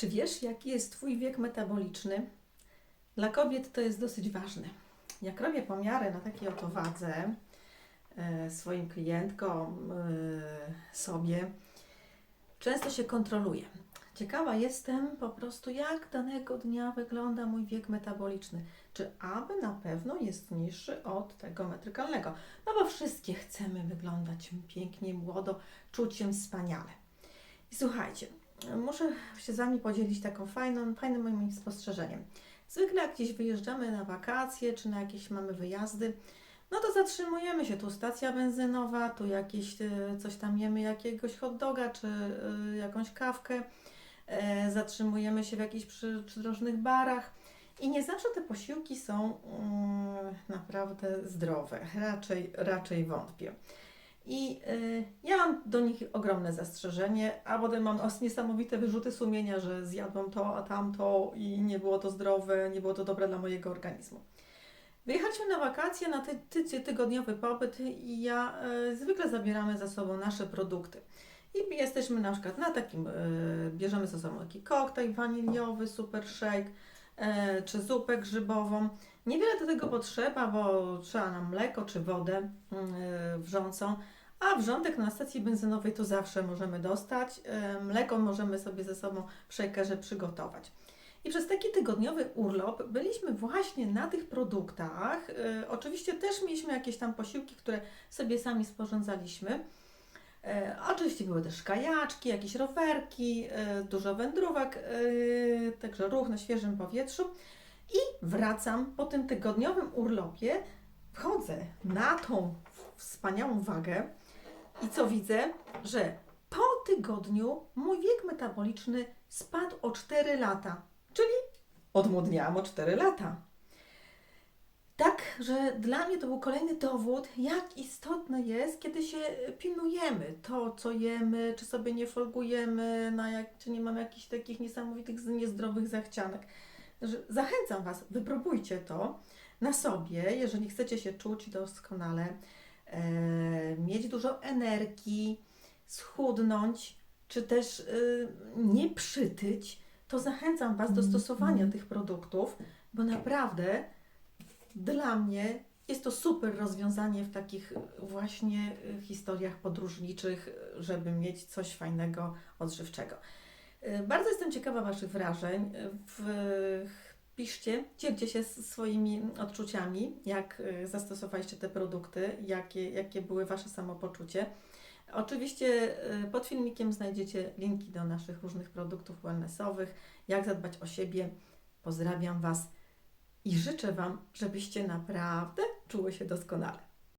Czy wiesz, jaki jest Twój wiek metaboliczny? Dla kobiet to jest dosyć ważne. Jak robię pomiary na takiej oto wadze e, swoim klientkom, e, sobie, często się kontroluję. Ciekawa jestem po prostu, jak danego dnia wygląda mój wiek metaboliczny. Czy aby na pewno jest niższy od tego metrykalnego? No bo wszystkie chcemy wyglądać pięknie, młodo, czuć się wspaniale. I słuchajcie, muszę się z Wami podzielić taką fajną, fajnym moim spostrzeżeniem. Zwykle jak gdzieś wyjeżdżamy na wakacje, czy na jakieś mamy wyjazdy, no to zatrzymujemy się, tu stacja benzynowa, tu jakieś e, coś tam jemy, jakiegoś hot doga, czy e, jakąś kawkę, e, zatrzymujemy się w jakichś przy, przydrożnych barach i nie zawsze te posiłki są mm, naprawdę zdrowe, raczej, raczej wątpię. I y, ja mam do nich ogromne zastrzeżenie, a potem mam niesamowite wyrzuty sumienia, że zjadłam to, a tamto i nie było to zdrowe, nie było to dobre dla mojego organizmu. Wyjechaliśmy na wakacje, na ty, ty, tygodniowy pobyt i ja y, zwykle zabieramy ze sobą nasze produkty. I jesteśmy na przykład na takim, y, bierzemy ze sobą taki koktajl waniliowy, super shake, czy zupę grzybową. Niewiele do tego potrzeba, bo trzeba nam mleko czy wodę y, wrzącą, a wrzątek na stacji benzynowej to zawsze możemy dostać. Y, Mleko możemy sobie ze sobą w przygotować. I przez taki tygodniowy urlop byliśmy właśnie na tych produktach. Oczywiście też mieliśmy jakieś tam posiłki, które sobie sami sporządzaliśmy. E, Oczywiście były też kajaczki, jakieś rowerki, e, dużo wędrówek, e, także ruch na świeżym powietrzu. I wracam po tym tygodniowym urlopie, wchodzę na tą wspaniałą wagę i co widzę, że po tygodniu mój wiek metaboliczny spadł o 4 lata, czyli odmłodniałam o 4 lata. Że dla mnie to był kolejny dowód, jak istotne jest, kiedy się pilnujemy to, co jemy, czy sobie nie folgujemy, na jak, czy nie mamy jakichś takich niesamowitych, niezdrowych zachcianek. Zachęcam Was, wypróbujcie to na sobie, jeżeli chcecie się czuć doskonale, e, mieć dużo energii, schudnąć, czy też e, nie przytyć, to zachęcam Was do stosowania tych produktów, bo naprawdę dla mnie jest to super rozwiązanie w takich właśnie y, historiach podróżniczych, żeby mieć coś fajnego, odżywczego. Y, Bardzo jestem ciekawa Waszych wrażeń. Y, W, piszcie, dzielcie się swoimi odczuciami, jak zastosowaliście te produkty, jakie, jakie były Wasze samopoczucie. Oczywiście pod filmikiem znajdziecie linki do naszych różnych produktów wellnessowych, jak zadbać o siebie. Pozdrawiam Was i życzę Wam, żebyście naprawdę czuły się doskonale.